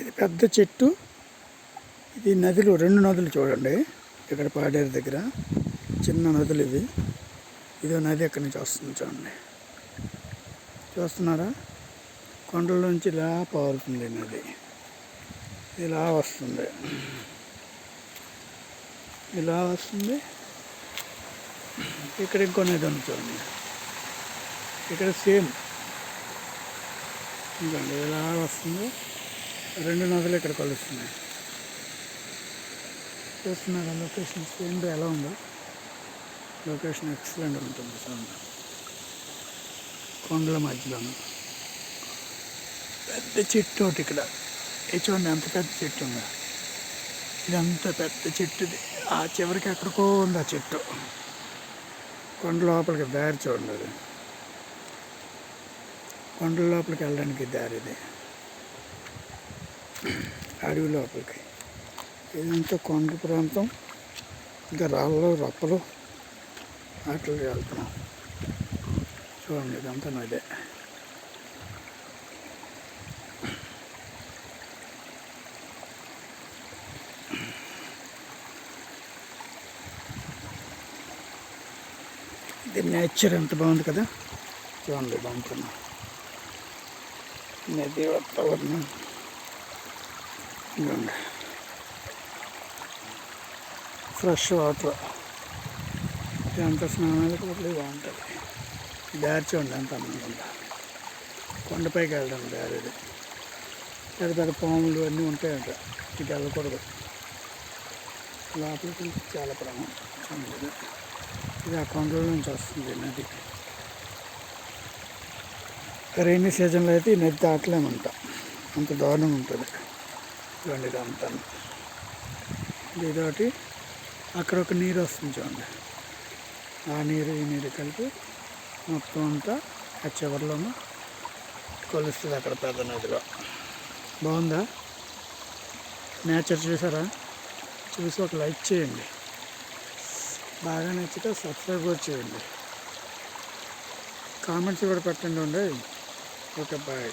ఇది పెద్ద చెట్టు. ఇది నదులు రెండు నదులు చూడండి. ఇక్కడ పాడేరు దగ్గర చిన్న నదులు ఇవి. ఇదో నది ఎక్కడి నుంచి వస్తుంది చూడండి. చూస్తున్నారా? కొండల నుంచి ఇలా పారుతుంది నది. ఇలా వస్తుంది. ఇలా వస్తుంది. ఇక్కడ ఇంకో నది ఉంది చూడండి. ఇక్కడ సేమ్. ఇంకండి ఇలా వస్తుంది. రెండు నదులు ఇక్కడ కలుస్తున్నాయి. చూస్తున్నారా లొకేషన్ సేమ్ ఎలా ఉందో? లొకేషన్ ఎక్సలెంట్ ఉంటుంది చూడండి కొండల మధ్యలోను. పెద్ద చెట్టు ఒకటి ఇక్కడ. చూడండి ఎంత పెద్ద చెట్టు ఉందో. ఇదంత పెద్ద చెట్టు ఇది. ఆ చివరికి ఎక్కడికో ఉంది ఆ చెట్టు. కొండ లోపలికి దారి చూడండి అది. కొండల లోపలికి వెళ్ళడానికి దారి ఇది. అడవి లోపలికి. ఇదంతా కొండ ప్రాంతం? ఇంకా రాళ్ళు రప్పలు? అట్లా వెళ్తున్నాం. చూడండి ఇదంతా నదే. ఇది నేచర్ ఎంత బాగుంది కదా? చూడండి బాగుంటున్నాం నది వాతావరణం. ఇదండి ఫ్రెష్ వాటర్ ఎంత స్నానాలు కూడా బాగుంటుంది. దారి చూడండి ఎంత అందంగా కొండపైకి వెళ్ళడం దారి ఇది. పెద్ద పెద్ద పాములు అన్నీ ఉంటాయంట. ఇది వెళ్ళకూడదు. లోపలికి చాలా ప్రమాదం ఇది. ఇది ఆ కొండల నుంచి వస్తుంది నది. రైనీ సీజన్లో అయితే ఈ నది దాటలేమంట. అంత దారుణం ఉంటుంది. చూడండి ఇదంతా ఇదొకటి అక్కడ ఒక నీరు వస్తుంది చూడండి. ఆ నీరు ఈ నీరు కలిపి మొత్తం అంతా ఆ చివరిలోనూ కొలుస్తుంది అక్కడ పెద్ద నదిలో. బాగుందా? నేచర్ చూసారా? చూసి ఒక లైక్ చేయండి. బాగా నచ్చితే సబ్స్క్రైబ్ కూడా చేయండి. కామెంట్స్ కూడా పెట్టండి ఉండే. Okay bye.